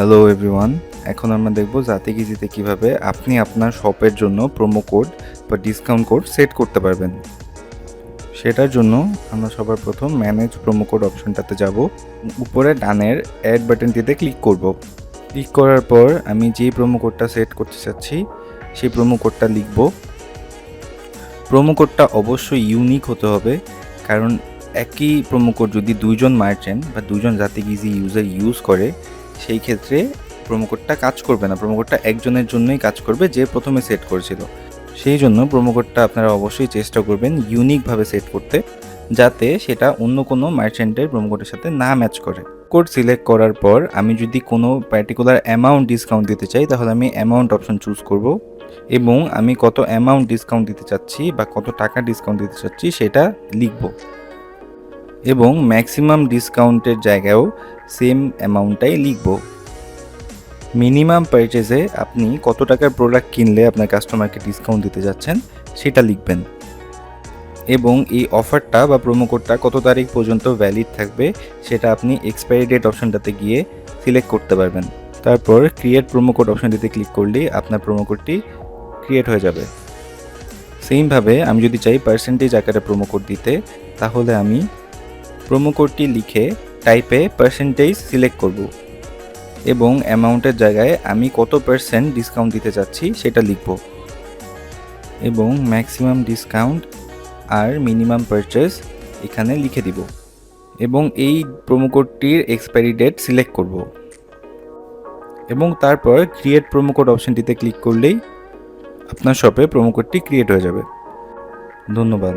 Hello everyone এখন আমরা দেখব জাতি গিজিতে কীভাবে আপনি আপনার শপের জন্য প্রোমো কোড বা ডিসকাউন্ট কোড সেট করতে পারবেন। সেটার জন্য আমরা সবার প্রথম ম্যানেজ প্রোমো কোড অপশনটাতে যাব। উপরে ডানের অ্যাড বাটনটিতে ক্লিক করব। ক্লিক করার পর আমি যেই প্রোমো কোডটা সেট করতে চাচ্ছি, সেই প্রোমো কোডটা লিখব। প্রোমো কোডটা অবশ্যই ইউনিক হতে হবে, কারণ একই প্রোমো কোড যদি দুইজন মার্চেন্ট বা দুজন জাতি গিজি ইউজার ইউজ করে সেই ক্ষেত্রে প্রোমো কোডটা কাজ করবে না। প্রোমো কোডটা একজনের জন্যই কাজ করবে যে প্রথমে সেট করেছিল। সেই জন্য প্রোমো কোডটা আপনারা অবশ্যই চেষ্টা করবেন ইউনিকভাবে সেট করতে, যাতে সেটা অন্য কোনো মার্চেন্টের প্রোমো কোডের সাথে না ম্যাচ করে। কোড সিলেক্ট করার পর আমি যদি কোনো পার্টিকুলার অ্যামাউন্ট ডিসকাউন্ট দিতে চাই, তাহলে আমি অ্যামাউন্ট অপশন চুজ করব এবং আমি কত অ্যামাউন্ট ডিসকাউন্ট দিতে চাচ্ছি বা কত টাকা ডিসকাউন্ট দিতে চাচ্ছি সেটা লিখব। এবং ম্যাক্সিমাম ডিসকাউন্টের জায়গায়ও সেম অ্যামাউন্টটাই লিখব। মিনিমাম পারচেজে আপনি কত টাকার প্রোডাক্ট কিনলে আপনার কাস্টমারকে ডিসকাউন্ট দিতে যাচ্ছেন, সেটা লিখবেন। এবং এই অফারটা বা প্রোমো কোডটা কত তারিখ পর্যন্ত ভ্যালিড থাকবে, সেটা আপনি এক্সপায়ারি ডেট অপশনটাতে গিয়ে সিলেক্ট করতে পারবেন। তারপর ক্রিয়েট প্রোমো কোড অপশনটিতে ক্লিক করলেই আপনার প্রোমো কোডটি ক্রিয়েট হয়ে যাবে। সেমভাবে আমি যদি চাই পার্সেন্টেজ আকারে প্রোমো কোড দিতে, তাহলে আমি প্রোমো কোডটি লিখে টাইপে পার্সেন্টেজ সিলেক্ট করব এবং অ্যামাউন্টের জায়গায় আমি কত পার্সেন্ট ডিসকাউন্ট দিতে চাচ্ছি সেটা লিখব এবং ম্যাক্সিমাম ডিসকাউন্ট আর মিনিমাম পারচেস এখানে লিখে দিব এবং এই প্রোমো কোডটির এক্সপায়ারি ডেট সিলেক্ট করব এবং তারপর ক্রিয়েট প্রোমো কোড অপশনটিতে ক্লিক করলেই আপনার শপে প্রোমো কোডটি ক্রিয়েট হয়ে যাবে। ধন্যবাদ।